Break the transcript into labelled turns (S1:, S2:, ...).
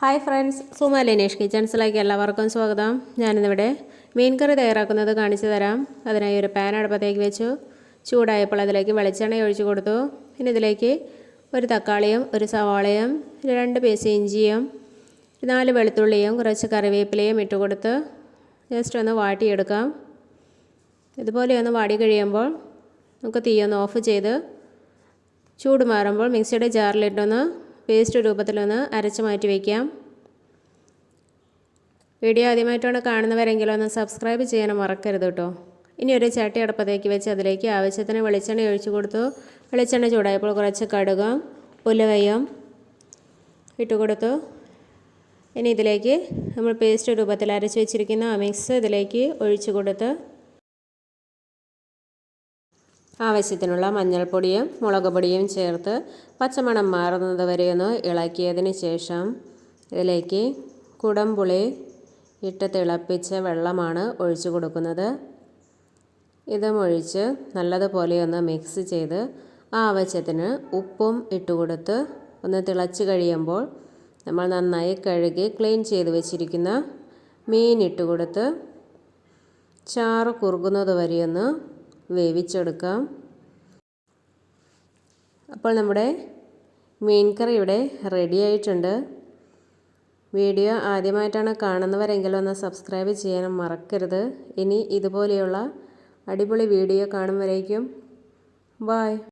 S1: Hi friends Suma Linesh കിച്ചൺസിലേക്ക് എല്ലാവർക്കും സ്വാഗതം. ഞാനിന്നിവിടെ മീൻ കറി തയ്യാറാക്കുന്നത് കാണിച്ചു തരാം. അതിനായി ഒരു പാൻ അടുപ്പത്തേക്ക് വെച്ചു. ചൂടായപ്പോൾ അതിലേക്ക് വെളിച്ചെണ്ണ ഒഴിച്ചു കൊടുത്തു. പിന്നെ ഇതിലേക്ക് ഒരു തക്കാളിയും ഒരു സവാളയും രണ്ട് പീസ് ഇഞ്ചിയും നാല് വെളുത്തുള്ളിയും കുറച്ച് കറിവേപ്പിലയും ഇട്ട് കൊടുത്ത് ജസ്റ്റ് ഒന്ന് വാട്ടിയെടുക്കാം. ഇതുപോലെ ഒന്ന് വാടി കഴിയുമ്പോൾ നമുക്ക് തീയൊന്ന് ഓഫ് ചെയ്ത് ചൂട് മാറുമ്പോൾ മിക്സിയുടെ ജാറിലിട്ടൊന്ന് പേസ്റ്റ് രൂപത്തിലൊന്ന് അരച്ച് മാറ്റി വയ്ക്കാം വീഡിയോ ആദ്യമായിട്ടാണ് കാണുന്നവരെങ്കിലും ഒന്ന് സബ്സ്ക്രൈബ് ചെയ്യാൻ മറക്കരുത് കേട്ടോ. ഇനി ഒരു ചട്ടി അടുപ്പത്തേക്ക് വെച്ച് അതിലേക്ക് ആവശ്യത്തിന് വെളിച്ചെണ്ണ ഒഴിച്ചു കൊടുത്തു. വെളിച്ചെണ്ണ ചൂടായപ്പോൾ കുറച്ച് കടുകും ഉലവയും ഇട്ട് കൊടുത്തു. ഇനി ഇതിലേക്ക് നമ്മൾ പേസ്റ്റ് രൂപത്തിൽ അരച്ച് വെച്ചിരിക്കുന്ന മിക്സ് ഇതിലേക്ക് ഒഴിച്ചു കൊടുത്ത് ആവശ്യത്തിനുള്ള മഞ്ഞൾപ്പൊടിയും മുളക് പൊടിയും ചേർത്ത് പച്ചമണം മാറുന്നത് വരെ ഒന്ന് ഇളക്കിയതിന് ശേഷം ഇതിലേക്ക് കുടംപുളി ഇട്ട് തിളപ്പിച്ച വെള്ളമാണ് ഒഴിച്ചു കൊടുക്കുന്നത്. ഇതും ഒഴിച്ച് നല്ലതുപോലെ ഒന്ന് മിക്സ് ചെയ്ത് ആവശ്യത്തിന് ഉപ്പും ഇട്ട് കൊടുത്ത് ഒന്ന് തിളച്ച് കഴിയുമ്പോൾ നമ്മൾ നന്നായി കഴുകി ക്ലീൻ ചെയ്ത് വെച്ചിരിക്കുന്ന മീൻ ഇട്ട് കൊടുത്ത് ചാറ് കുറുകുന്നത് വരെയൊന്ന് വേവിച്ചെടുക്കാം. അപ്പോൾ നമ്മുടെ മീൻ കറി ഇവിടെ റെഡി ആയിട്ടുണ്ട്. വീഡിയോ ആദ്യമായിട്ടാണ് കാണുന്നവരെങ്കിലും ഒന്ന് സബ്സ്ക്രൈബ് ചെയ്യാനും മറക്കരുത്. ഇനി ഇതുപോലെയുള്ള അടിപൊളി വീഡിയോ കാണും വരേക്കും ബായ്